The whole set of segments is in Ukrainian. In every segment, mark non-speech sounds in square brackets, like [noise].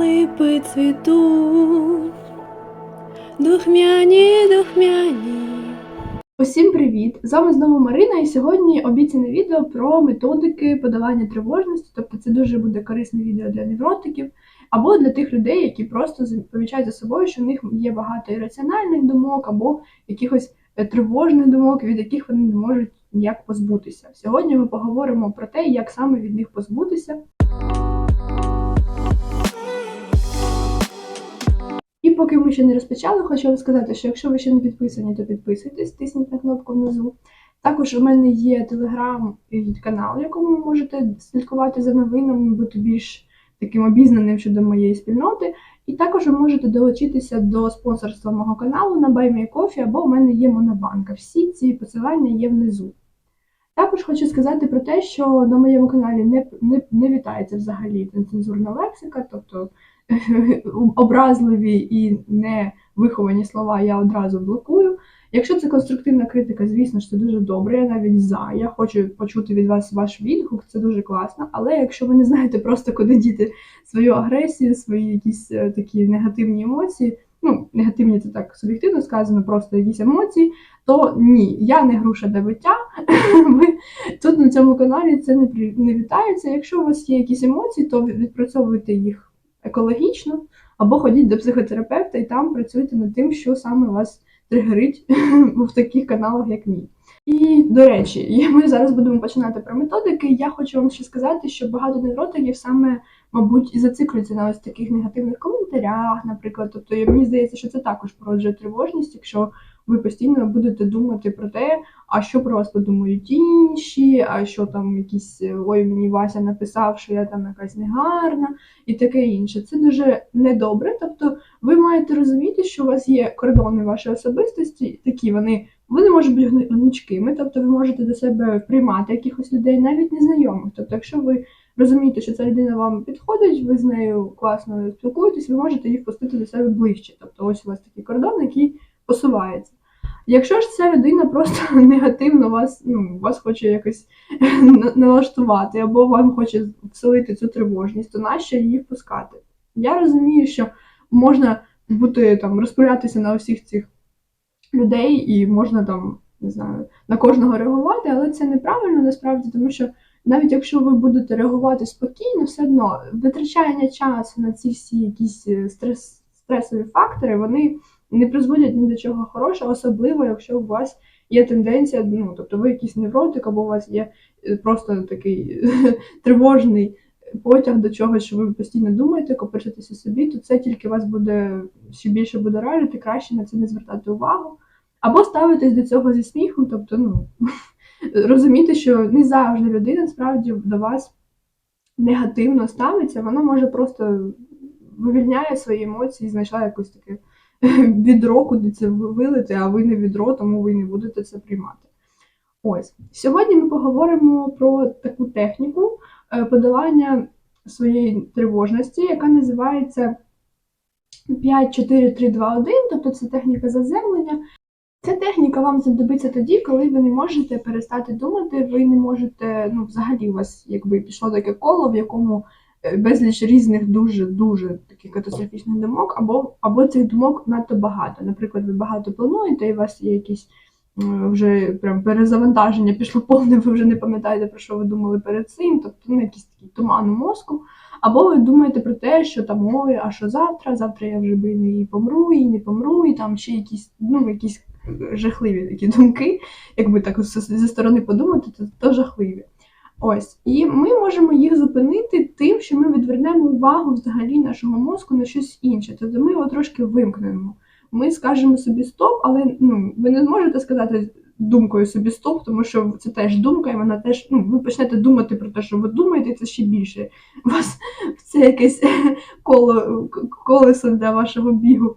липи цвітуть, духмяні, духмяні. Усім привіт! З вами знову Марина, і сьогодні обіцяне відео про методики подолання тривожності. Тобто це дуже буде корисне відео для невротиків або для тих людей, які просто помічають за собою, що в них є багато ірраціональних думок або якихось е, тривожних думок, від яких вони не можуть ніяк позбутися. Сьогодні ми поговоримо про те, як саме від них позбутися. Поки ми ще не розпочали, хочу вам сказати, що якщо ви ще не підписані, то підписуйтесь, тисніть на кнопку внизу. Також у мене є телеграм канал, в якому ви можете слідкувати за новинами, бути більш таким обізнаним щодо моєї спільноти. І також ви можете долучитися до спонсорства мого каналу на BuyMeCoffee або у мене є Монобанка. Всі ці посилання є внизу. Також хочу сказати про те, що на моєму каналі не, не, не вітається взагалі нецензурна лексика, тобто [laughs] образливі і невиховані слова я одразу блокую. Якщо це конструктивна критика, звісно ж це дуже добре. Я навіть за. Я хочу почути від вас ваш відгук, це дуже класно. Але якщо ви не знаєте просто куди діти свою агресію, свої якісь е, такі негативні емоції, ну негативні це так суб'єктивно сказано, просто якісь емоції, то ні, я не груша для биття. [laughs] Тут на цьому каналі це не вітається. Якщо у вас є якісь емоції, то відпрацьовуйте їх екологічно, або ходіть до психотерапевта і там працюйте над тим, що саме вас тригерить [laughs] в таких каналах, як мій. І до речі, ми зараз будемо починати про методики. Я хочу вам ще сказати, що багато невротиків саме, мабуть, і зациклюються на ось таких негативних коментарях, наприклад. Тобто, мені здається, що це також породжує тривожність, якщо ви постійно будете думати про те, а що про вас подумають інші, а що там якісь ой, мені Вася написав, що я там якась негарна, і таке інше. Це дуже недобре. Тобто, ви маєте розуміти, що у вас є кордони вашої особистості, такі вони. Вони можуть бути гнучкими, тобто ви можете до себе приймати якихось людей, навіть незнайомих. Тобто, якщо ви розумієте, що ця людина вам підходить, ви з нею класно спілкуєтесь, ви можете їх пустити до себе ближче. Тобто, ось у вас такий кордон, який посувається. Якщо ж ця людина просто [laughs] негативно вас, ну, вас хоче якось налаштувати, або вам хоче вселити цю тривожність, то нащо її впускати? Я розумію, що можна бути там розпилятися на усіх цих людей, і можна там не знаю на кожного реагувати, але це неправильно насправді, тому що навіть якщо ви будете реагувати спокійно, все одно витрачання часу на ці всі якісь е, стрес, стресові фактори, вони не призводять ні до чого хорошого, особливо якщо у вас є тенденція, ну тобто ви якийсь невротик, або у вас є е, просто такий [laughs] тривожний потяг до чогось, що ви постійно думаєте, копичитеся собі, то це тільки вас буде ще більше будоражити, краще на це не звертати увагу. Або ставитись до цього зі сміхом, тобто, ну [laughs] розуміти, що не завжди людина справді до вас негативно ставиться, вона може просто вивільняє свої емоції, знайшла якусь таке [laughs] відро, куди це вилити, а ви не відро, тому ви не будете це приймати. Ось сьогодні ми поговоримо про таку техніку е, подолання своєї тривожності, яка називається 5, 4, 3, 2, 1, тобто це техніка заземлення. Ця техніка вам знадобиться тоді, коли ви не можете перестати думати, ви не можете, ну, взагалі у вас якби пішло таке коло, в якому безліч різних дуже-дуже таких катастрофічних думок, або, або цих думок надто багато. Наприклад, ви багато плануєте, і у вас є якісь е, вже прям перезавантаження пішло повне, ви вже не пам'ятаєте, про що ви думали перед цим, тобто ну, якийсь такий туман у мозку. Або ви думаєте про те, що там ой, а що завтра? Завтра я вже і помру, і не помру, і там ще якісь, ну, якісь жахливі такі думки, якби так зі сторони подумати, то, то жахливі. Ось, і ми можемо їх зупинити тим, що ми відвернемо увагу взагалі нашого мозку на щось інше. Тобто ми його трошки вимкнемо. Ми скажемо собі стоп, але ну, ви не зможете сказати думкою собі стоп, тому що це теж думка, і вона теж, ну, ви почнете думати про те, що ви думаєте, і це ще більше. Вас [laughs] це якесь [laughs] коло, колесо для вашого бігу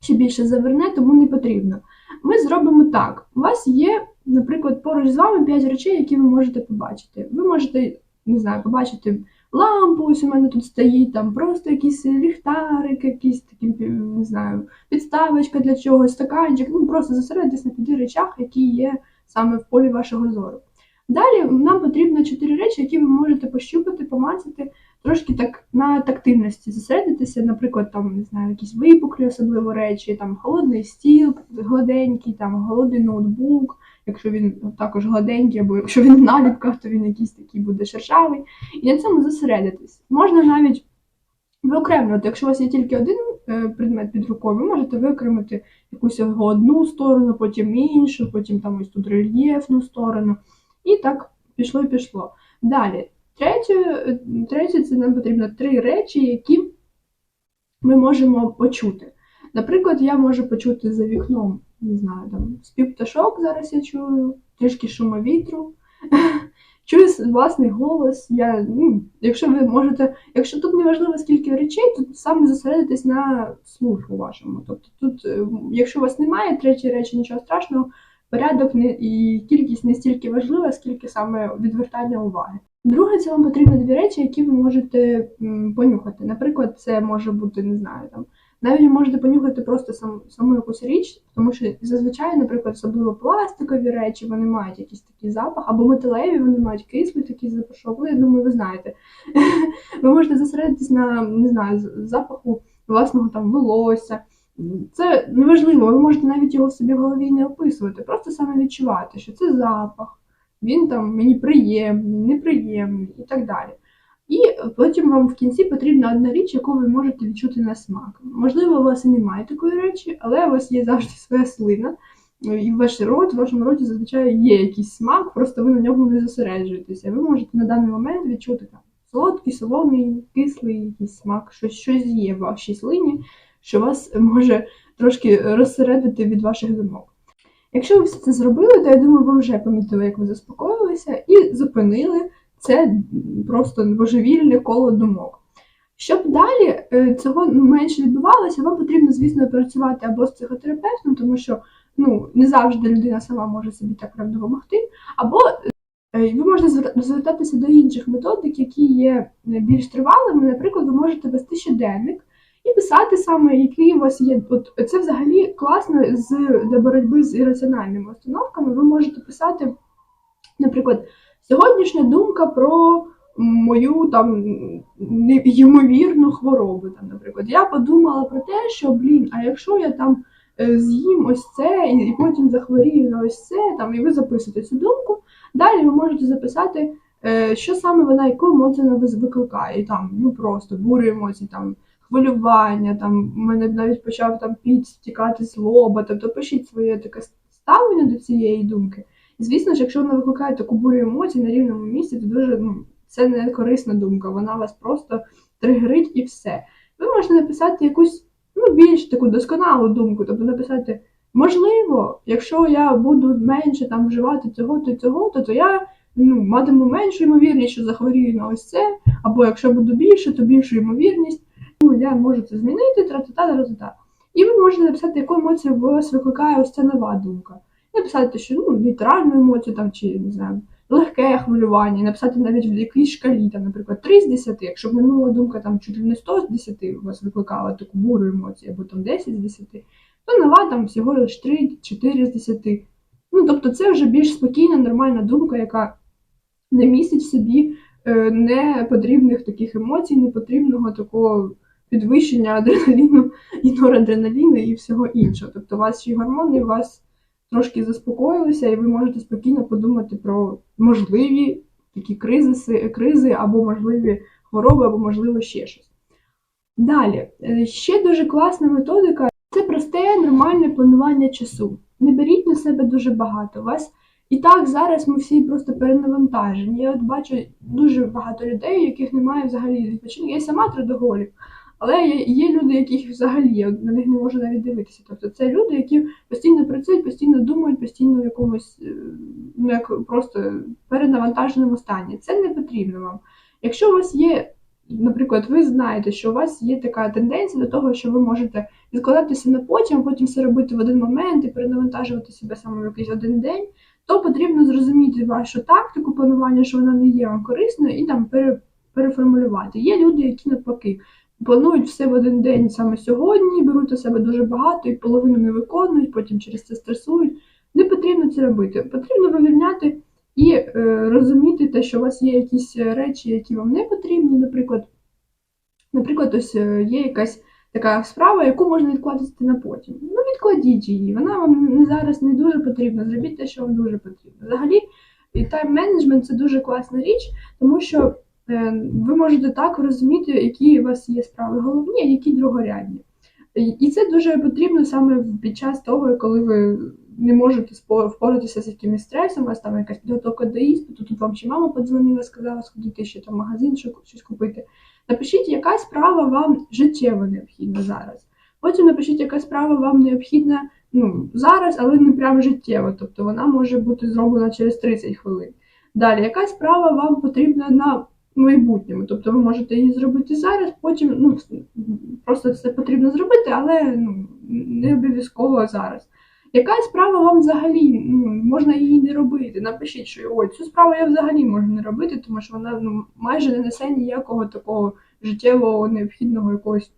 ще більше заверне, тому не потрібно. Ми зробимо так: у вас є, наприклад, поруч з вами 5 речей, які ви можете побачити. Ви можете, не знаю, побачити лампу, ось у мене тут стоїть, там просто якийсь ліхтарик, якийсь такий, не знаю, підставочка для чогось, стаканчик. Ну просто зосередитись на п'яти речах, які є саме в полі вашого зору. Далі нам потрібно чотири речі, які ви можете пощупати, помацати, трошки так на тактильності зосередитися, наприклад, там не знаю, якісь випуклі особливо речі, там холодний стіл гладенький, там голодний ноутбук, якщо він також гладенький, або якщо він в наліпках, то він якийсь такий буде шершавий. І на цьому зосередитись. Можна навіть виокремлювати, якщо у вас є тільки один е, предмет під рукою, ви можете виокремити якусь його одну сторону, потім іншу, потім там ось тут рельєфну сторону. І так пішло і пішло. Далі, третє, е, це нам потрібно три речі, які ми можемо почути. Наприклад, я можу почути за вікном, не знаю, там спів пташок зараз я чую, трішки шуму вітру. [laughs] Чую власний голос. Я, ну, якщо ви можете, якщо тут не важливо скільки речей, то саме зосередитись на слуху вашому. Тобто тут, е, якщо у вас немає третьої речі, нічого страшного, порядок не і кількість не стільки важлива, скільки саме відвертання уваги. Друге, це вам потрібно дві речі, які ви можете понюхати. Наприклад, це може бути, не знаю, там навіть можете понюхати просто сам, саму якусь річ, тому що зазвичай, наприклад, особливо пластикові речі, вони мають якийсь такий запах, або металеві, вони мають кислий такий запашок. Ну, я думаю, ви знаєте. [laughs] Ви можете зосередитись на не знаю, запаху власного там волосся. Це неважливо, ви можете навіть його собі в голові не описувати, просто саме відчувати, що це запах, він там мені приємний, неприємний і так далі. І потім вам в кінці потрібна одна річ, яку ви можете відчути на смак. Можливо, у вас і немає такої речі, але у вас є завжди своя слина. І ваш рот, в вашому роті зазвичай є якийсь смак, просто ви на ньому не зосереджуєтеся. Ви можете на даний момент відчути там солодкий, солоний, кислий якийсь смак, щось, щось є в вашій слині, що вас може трошки розсередити від ваших думок. Якщо ви все це зробили, то я думаю, ви вже помітили, як ви заспокоїлися, і зупинили це просто божевільне коло думок. Щоб далі е, цього ну, менше відбувалося, вам потрібно, звісно, працювати або з психотерапевтом, тому що ну, не завжди людина сама може собі так прям допомогти, або е, ви можете звертатися до інших методик, які є е, більш тривалими. Наприклад, ви можете вести щоденник і писати саме, які у вас є. От це взагалі класно з для боротьби з ірраціональними установками. Ви можете писати, наприклад, сьогоднішня думка про мою там неймовірну хворобу. Там, наприклад, я подумала про те, що блін, а якщо я там е, з'їм ось це і, потім захворію на ось це, там, і ви записуєте цю думку. Далі ви можете записати, е, що саме вона, яку емоцію вона вас викликає. І там, ну просто бурі емоції, там хвилювання, там в мене навіть почав там піт стікати з лоба. Тобто пишіть своє таке ставлення до цієї думки. Звісно ж, якщо вона викликає таку бурю емоцій на рівному місці, то дуже ну, це не корисна думка, вона вас просто тригерить і все. Ви можете написати якусь ну, більш таку досконалу думку, тобто написати, можливо, якщо я буду менше там вживати цього то цього, то, то я ну, матиму меншу ймовірність, що захворію на ось це, або якщо буду більше, то більшу ймовірність. Ну, я можу це змінити, тра-та-та, тра-та-та. І ви можете написати, яку емоцію в вас викликає ось ця нова думка. Написати, що ну, нейтральну емоцію там, чи не знаю, легке хвилювання, написати навіть в якійсь шкалі, там, наприклад, 3 з 10, якщо б минула думка там чуть не 100 з 10 у вас викликала таку бурю емоцій, або там 10 з 10, то нова там всього лише 3-4 з 10. Ну, тобто це вже більш спокійна, нормальна думка, яка не містить в собі е, непотрібних таких емоцій, непотрібного такого підвищення [laughs] адреналіну і норадреналіну і всього іншого. Тобто ваші гормони у вас трошки заспокоїлися, і ви можете спокійно подумати про можливі такі кризи, кризи або можливі хвороби, або можливо ще щось. Далі, е, ще дуже класна методика це просте нормальне планування часу. Не беріть на себе дуже багато. Вас і так зараз ми всі просто перенавантажені. Я от бачу дуже багато людей, яких немає взагалі відпочинку. Я сама трудоголік, але є, люди, яких взагалі на них не можу навіть дивитися. Тобто це люди, які постійно працюють, постійно думають, постійно в якомусь е, ну як просто перенавантаженому стані. Це не потрібно вам. Якщо у вас є, наприклад, ви знаєте, що у вас є така тенденція до того, що ви можете відкладатися на потім, потім все робити в один момент і перенавантажувати себе саме в якийсь один день, то потрібно зрозуміти вашу тактику планування, що вона не є вам корисною, і там пере, переформулювати. Є люди, які навпаки планують все в один день саме сьогодні, беруть у себе дуже багато і половину не виконують, потім через це стресують. Не потрібно це робити. Потрібно вивільняти і е, розуміти те, що у вас є якісь речі, які вам не потрібні. Наприклад, наприклад, ось е, є якась така справа, яку можна відкладати на потім. Ну, відкладіть її. Вона вам не зараз не дуже потрібна. Зробіть те, що вам дуже потрібно. Взагалі, і тайм-менеджмент це дуже класна річ, тому що е, ви можете так розуміти, які у вас є справи головні, а які другорядні. І- це дуже потрібно саме під час того, коли ви не можете впоратися з якимось стресом, у вас там якась підготовка до іспиту, тут вам чи мама подзвонила, сказала сходити ще там в магазин, що щось купити. Напишіть, яка справа вам життєво необхідна зараз. Потім напишіть, яка справа вам необхідна ну, зараз, але не прям життєво. Тобто вона може бути зроблена через 30 хвилин. Далі, яка справа вам потрібна на майбутньому? Тобто ви можете її зробити зараз, потім ну, просто це потрібно зробити, але ну, не обов'язково зараз. Яка справа вам взагалі ну, можна її не робити? Напишіть, що ой, цю справу я взагалі можу не робити, тому що вона ну, майже не несе ніякого такого життєвого необхідного якогось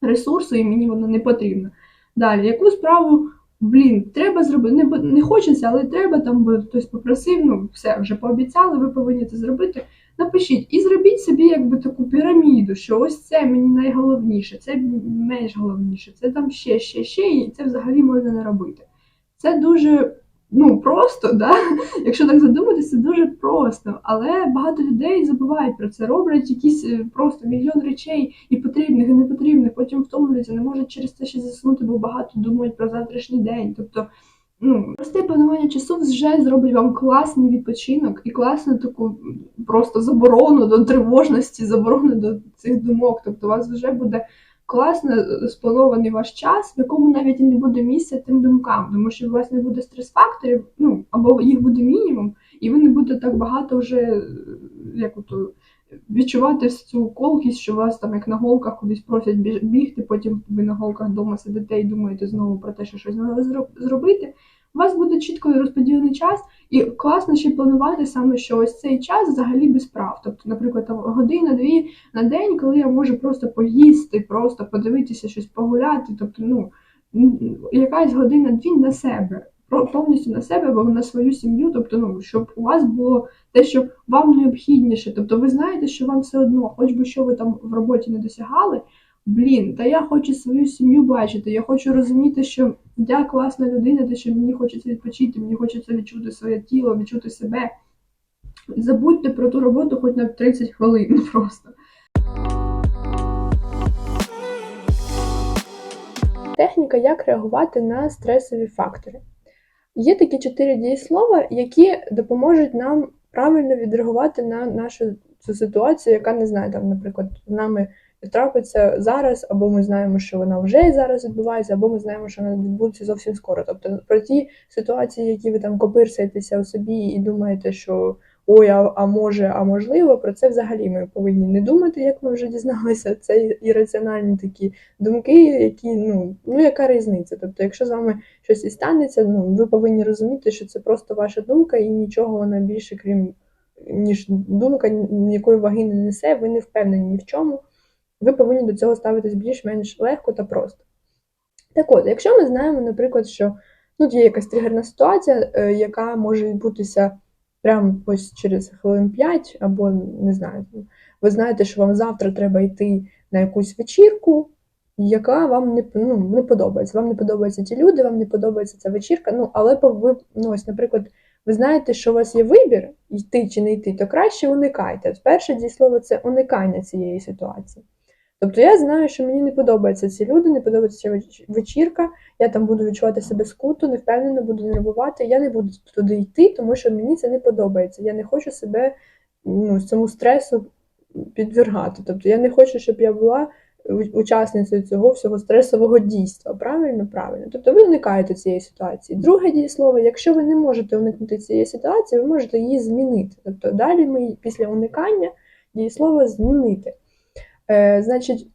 ресурсу, і мені воно не потрібно. Далі, яку справу, блін, треба зробити, не, не хочеться, але треба, там бо хтось попросив, ну все, вже пообіцяли, ви повинні це зробити. Напишіть і зробіть собі якби таку піраміду, що ось це мені найголовніше, це менш головніше, це там ще, ще, ще, і це взагалі можна не робити. Це дуже ну, просто, да? [laughs] якщо так задуматися, це дуже просто. Але багато людей забувають про це, роблять якісь е, просто мільйон речей і потрібних, і непотрібних, потім втомлюються, не можуть через це ще заснути, бо багато думають про завтрашній день. Тобто, ну, просте планування часу вже зробить вам класний відпочинок і класну таку просто заборону до тривожності, заборону до цих думок. Тобто, у вас вже буде класно спланований ваш час, в якому навіть і не буде місця тим думкам, тому що у вас не буде стрес-факторів, ну або їх буде мінімум, і ви не будете так багато вже як ото, відчувати цю колкість, що вас там як на голках кудись просять бігти, потім ви на голках вдома сидите і думаєте знову про те, що щось треба зро- зробити. У вас буде чітко розподілений час, і класно ще планувати саме, що ось цей час взагалі без прав. Тобто, наприклад, там година-дві на день, коли я можу просто поїсти, просто подивитися щось погуляти, тобто, ну якась година-дві на себе, повністю на себе або на свою сім'ю, тобто, ну щоб у вас було те, що вам необхідніше. Тобто, ви знаєте, що вам все одно, хоч би що ви там в роботі не досягали. Блін, та я хочу свою сім'ю бачити. Я хочу розуміти, що я класна людина, те, що мені хочеться відпочити, мені хочеться відчути своє тіло, відчути себе. Забудьте про ту роботу хоч на 30 хвилин [laughs] просто. Техніка, як реагувати на стресові фактори. Є такі чотири дієслова, які допоможуть нам правильно відреагувати на нашу цю ситуацію, яка не знаю, там, наприклад, з нами трапиться зараз, або ми знаємо, що вона вже зараз відбувається, або ми знаємо, що вона відбудеться зовсім скоро. Тобто про ті ситуації, які ви там копирсаєтеся у собі і думаєте, що ой, а, а може, а можливо, про це взагалі ми повинні не думати, як ми вже дізналися. Це ірраціональні такі думки, які ну, ну яка різниця? Тобто, якщо з вами щось і станеться, ну ви повинні розуміти, що це просто ваша думка, і нічого вона більше, крім ніж думка, ніякої ваги не несе, ви не впевнені ні в чому. Ви повинні до цього ставитись більш-менш легко та просто. Так от, якщо ми знаємо, наприклад, що ну, є якась тригерна ситуація, е, яка може відбутися прямо ось через хвилин 5, або не знаю, ви знаєте, що вам завтра треба йти на якусь вечірку, яка вам не, ну, не подобається. Вам не подобаються ті люди, вам не подобається ця вечірка. Ну, але ви, ну, ось, наприклад, ви знаєте, що у вас є вибір, йти чи не йти, то краще уникайте. Перше дієслово це уникання цієї ситуації. Тобто я знаю, що мені не подобаються ці люди, не подобається ця вечірка, я там буду відчувати себе скуто, не впевнено, буду нервувати, я не буду туди йти, тому що мені це не подобається. Я не хочу себе ну, цьому стресу підвергати. Тобто я не хочу, щоб я була учасницею цього всього стресового дійства. Правильно? Правильно. Тобто ви уникаєте цієї ситуації. Друге дієслово, якщо ви не можете уникнути цієї ситуації, ви можете її змінити. Тобто далі ми після уникання дієслово змінити. Е, значить,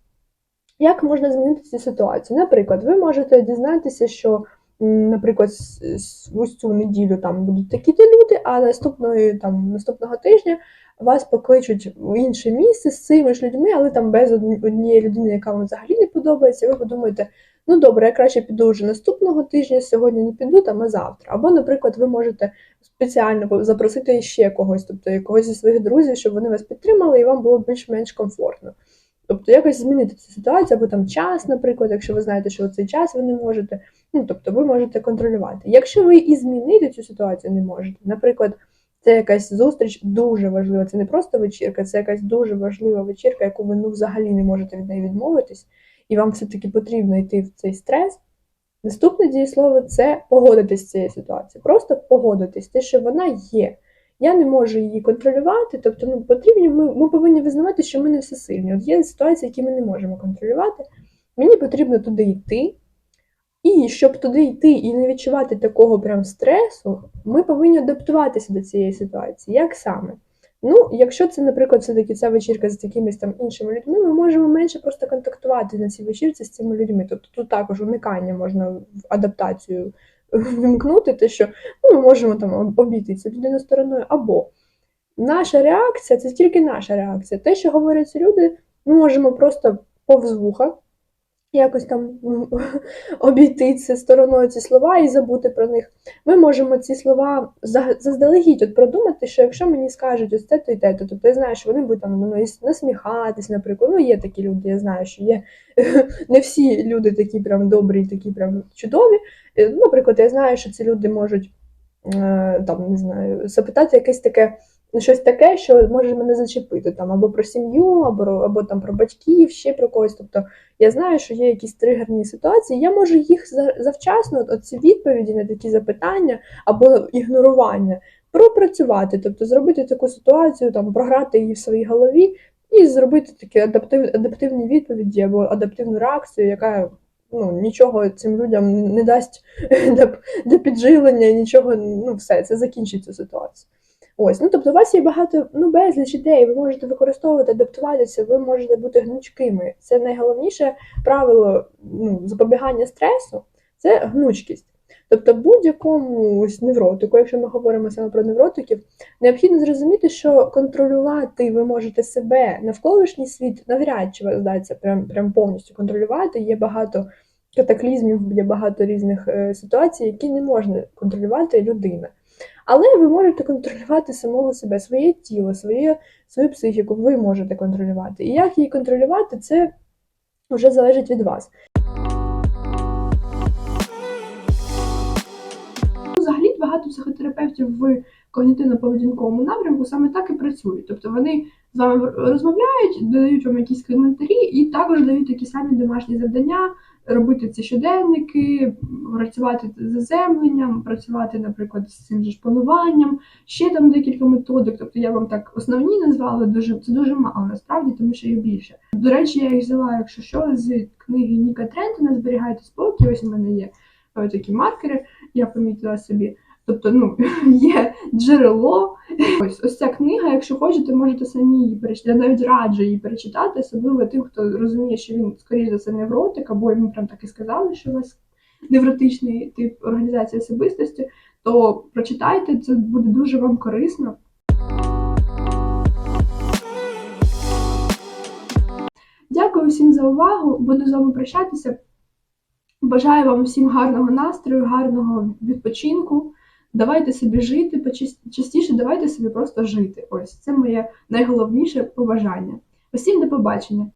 як можна змінити цю ситуацію? Наприклад, ви можете дізнатися, що, наприклад, с- ось цю неділю там будуть такі-то люди, а наступної, там, наступного тижня вас покличуть в інше місце з цими ж людьми, але там без однієї людини, яка вам взагалі не подобається, ви подумаєте, ну добре, я краще піду вже наступного тижня, сьогодні не піду, там, а завтра. Або, наприклад, ви можете спеціально запросити ще когось, тобто когось зі своїх друзів, щоб вони вас підтримали і вам було більш-менш комфортно. Тобто якось змінити цю ситуацію, або там час, наприклад, якщо ви знаєте, що в цей час ви не можете, ну тобто ви можете контролювати. Якщо ви і змінити цю ситуацію не можете, наприклад, це якась зустріч дуже важлива, це не просто вечірка, це якась дуже важлива вечірка, яку ви ну взагалі не можете від неї відмовитись, і вам все-таки потрібно йти в цей стрес. Наступне дієслово це погодитись з цією ситуацією. Просто погодитись, те, що вона є. Я не можу її контролювати, тобто ну, потрібні, ми, ми повинні визнавати, що ми не всесильні. От є ситуації, які ми не можемо контролювати. Мені потрібно туди йти. І щоб туди йти і не відчувати такого прям стресу, ми повинні адаптуватися до цієї ситуації. Як саме? Ну, якщо це, наприклад, все-таки ця вечірка з якимись там іншими людьми, ми можемо менше просто контактувати на цій вечірці з цими людьми. Тобто тут також уникання можна в адаптацію [laughs] вимкнути, те, що ну, ми можемо там обійти цю людину стороною. Або наша реакція це тільки наша реакція. Те, що говорять люди, ми можемо просто повз вуха якось там [laughs] обійти це стороною ці слова і забути про них. Ми можемо ці слова заздалегідь от продумати, що якщо мені скажуть ось те, то і те, то тобто я знаю, що вони будуть там ну, насміхатись, наприклад. Ну, є такі люди, я знаю, що є [laughs] не всі люди такі прям добрі, такі прям чудові. Е, ну, Наприклад, я знаю, що ці люди можуть е, там, не знаю, запитати якесь таке. Щось таке, що може мене зачепити там або про сім'ю, або, або там про батьків, ще про когось. Тобто я знаю, що є якісь тригерні ситуації, я можу їх за- завчасно, от ці відповіді на такі запитання або ігнорування, пропрацювати, тобто зробити таку ситуацію, там програти її в своїй голові і зробити такі адаптив, адаптивні відповіді або адаптивну реакцію, яка ну, нічого цим людям не дасть [laughs] до, до підживлення, нічого, ну все, це закінчить цю ситуацію. Ось, ну тобто, у вас є багато ну безліч ідей, ви можете використовувати, адаптуватися, ви можете бути гнучкими. Це найголовніше правило ну, запобігання стресу це гнучкість. Тобто, будь-якому ось невротику, якщо ми говоримо саме про невротиків, необхідно зрозуміти, що контролювати ви можете себе, навколишній світ навряд чи вас вдасться прям, прям повністю контролювати. Є багато катаклізмів, є багато різних е, ситуацій, які не можна контролювати людина. Але ви можете контролювати самого себе, своє тіло, своє, свою психіку, ви можете контролювати. І як її контролювати, це вже залежить від вас. Взагалі багато психотерапевтів в когнітивно-поведінковому напрямку саме так і працюють. Тобто вони з вами розмовляють, додають вам якісь коментарі і також дають такі самі домашні завдання, робити ці щоденники, працювати з заземленням, працювати, наприклад, з цим же ж плануванням, ще там декілька методик. Тобто я вам так основні назвала дуже це дуже мало насправді, тому що їх більше. До речі, я їх взяла, якщо що, з книги Ніка Трентона Зберігайте спокій. Ось у мене є е, такі маркери, я помітила собі. Тобто, ну, [laughs] є джерело. Ось ось ця книга, якщо хочете, можете самі її перечитати. Я навіть раджу її перечитати, особливо тим, хто розуміє, що він, скоріш за все, невротик, або йому прям так і сказали, що у вас невротичний тип організації особистості, то прочитайте, це буде дуже вам корисно. Дякую всім за увагу. Буду з вами прощатися. Бажаю вам всім гарного настрою, гарного відпочинку. Давайте собі жити, частіше давайте собі просто жити. Ось це моє найголовніше побажання. Усім до побачення!